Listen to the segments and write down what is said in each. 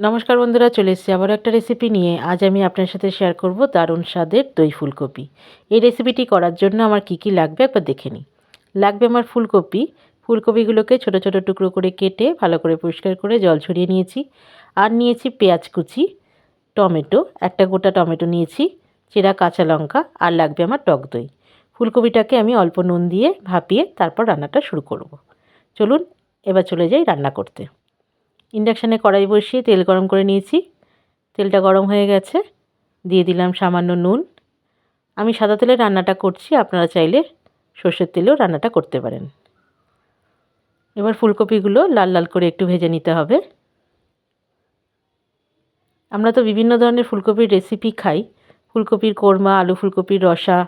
নমস্কার বন্ধুরা, চলে এসেছি আবার একটা রেসিপি নিয়ে। আজ আমি আপনার সাথে শেয়ার করব দারুণ স্বাদের দই ফুলকপি। এই রেসিপিটি করার জন্য আমার কি কি লাগবে একবার দেখে নিই। লাগবে আমার ফুলকপি। ফুলকপিগুলোকে ছোট ছোট টুকরো করে কেটে ভালো করে পরিষ্কার করে জল ছড়িয়ে নিয়েছি। আর নিয়েছি পেঁয়াজ কুচি, টমেটো, একটা গোটা টমেটো নিয়েছি, চেরা কাঁচা লঙ্কা আর লাগবে আমার টক দই। ফুলকপিটাকে আমি অল্প নুন দিয়ে ভাপিয়ে তারপর রান্নাটা শুরু করব। চলুন, এবার চলে যাই রান্না করতে। ইন্ডাকশানে কড়াই বসিয়ে তেল গরম করে নিয়েছি। তেলটা গরম হয়ে গেছে। দিয়ে দিলাম সামান্য নুন। আমি সাদা তেলে রান্নাটা করছি। আপনারা চাইলে সর্ষের তেলেও রান্নাটা করতে পারেন। এবার ফুলকপিগুলো লাল লাল করে একটু ভেজে নিতে হবে। আমরা তো বিভিন্ন ধরনের ফুলকপির রেসিপি খাই। ফুলকপির কোরমা, আলু ফুলকপির রসা,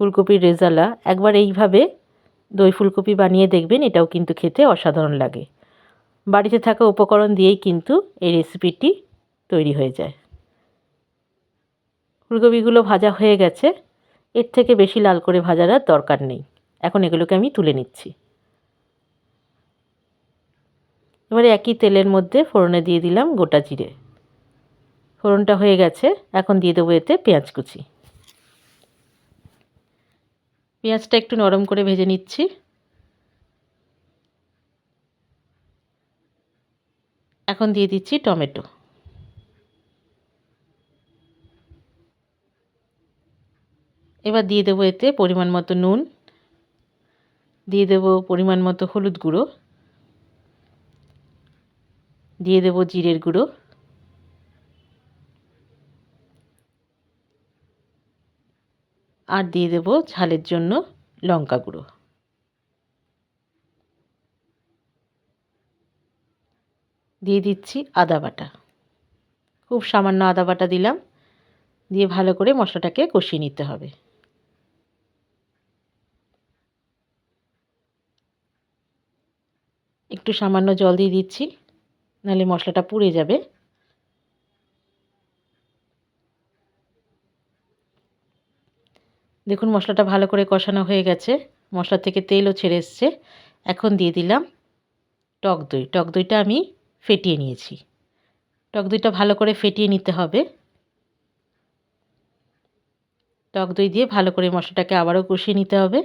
ফুলকপির রেজালা। একবার এইভাবে দই ফুলকপি বানিয়ে দেখবেন, এটাও কিন্তু খেতে অসাধারণ লাগে। বাড়িতে থাকা উপকরণ দিয়েই কিন্তু এই রেসিপিটি তৈরি হয়ে যায়। ফুলকপিগুলো ভাজা হয়ে গেছে। এর থেকে বেশি লাল করে ভাজার আর দরকার নেই। এখন এগুলোকে আমি তুলে নিচ্ছি। এবারে একই তেলের মধ্যে ফোড়নে দিয়ে দিলাম গোটা জিরে। ফোড়নটা হয়ে গেছে। এখন দিয়ে দেবো এতে পেঁয়াজ কুচি। পেঁয়াজটা একটু নরম করে ভেজে নিচ্ছি। এখন দিয়ে দিচ্ছি টমেটো। এবার দিয়ে দেবো এতে পরিমাণ মতো নুন, দিয়ে দেবো পরিমাণ মতো হলুদ গুঁড়ো, দিয়ে দেবো জিরের গুঁড়ো, আর দিয়ে দেবো ঝালের জন্য লঙ্কা গুঁড়ো। দিয়ে দিচ্ছি আদা বাটা। খুব সামান্য আদা বাটা দিলাম। দিয়ে ভালো করে মশলাটাকে কষিয়ে নিতে হবে। একটু সামান্য জল দিয়ে দিচ্ছি, নাহলে মশলাটা পুড়ে যাবে। দেখুন, মশলাটা ভালো করে কষানো হয়ে গেছে। মশলা থেকে তেলও ছেড়ে এসছে। এখন দিয়ে দিলাম টক দই। টক দইটা আমি ফেটিয়ে নিয়েছি। টক দইটা ভালো করে ফেটিয়ে নিতে হবে। টক দই দিয়ে ভালো করে মশলাটাকে আবারও কষিয়ে নিতে হবে।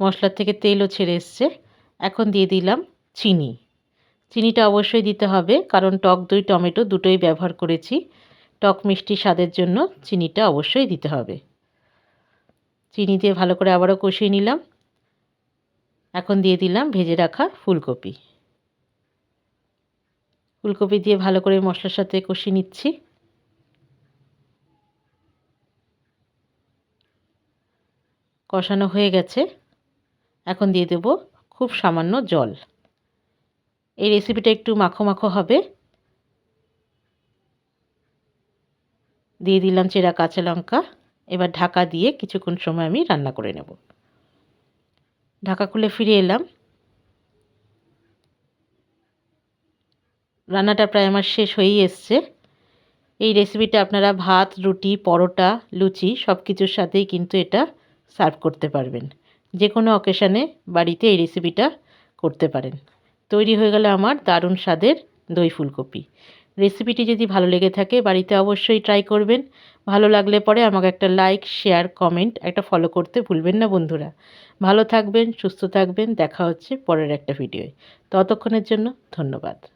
মশলার থেকে তেলও ছেড়ে এসছে। এখন দিয়ে দিলাম চিনি। চিনিটা অবশ্যই দিতে হবে কারণ টক দই, টমেটো দুটোই ব্যবহার করেছি। টক মিষ্টি স্বাদের জন্য চিনিটা অবশ্যই দিতে হবে। চিনি দিয়ে ভালো করে আবারও কষিয়ে নিলাম। এখন দিয়ে দিলাম ভেজে রাখা ফুলকপি। ফুলকপি দিয়ে ভালো করে মশলার সাথে কষিয়ে নিচ্ছি। কষানো হয়ে গেছে। এখন দিয়ে দেব খুব সামান্য জল। এই রেসিপিটা একটু মাখো মাখো হবে। দিয়ে দিলাম চেরা কাঁচা লঙ্কা। এবার ঢাকা দিয়ে কিছুক্ষণ সময় আমি রান্না করে নেব। ঢাকা খুলে ফিরে এলাম। রান্নাটা প্রায় আমার শেষ হয়েই এসছে। এই রেসিপিটা আপনারা ভাত, রুটি, পরোটা, লুচি সব কিছুর সাথেই কিন্তু এটা সার্ভ করতে পারবেন। যে কোনো অকেশানে বাড়িতে এই রেসিপিটা করতে পারেন। তৈরি হয়ে গেলে আমার দারুণ স্বাদের দই ফুলকপি। রেসিপিটি যদি ভালো লেগে থাকে, বাড়িতে অবশ্যই ট্রাই করবেন। ভালো লাগলে পরে আমাকে একটা লাইক শেয়ার কমেন্ট একটা ফলো করতে ভুলবেন না বন্ধুরা। ভালো থাকবেন, সুস্থ থাকবেন, দেখা হচ্ছে পরের একটা ভিডিওয় ততক্ষণের জন্য ধন্যবাদ।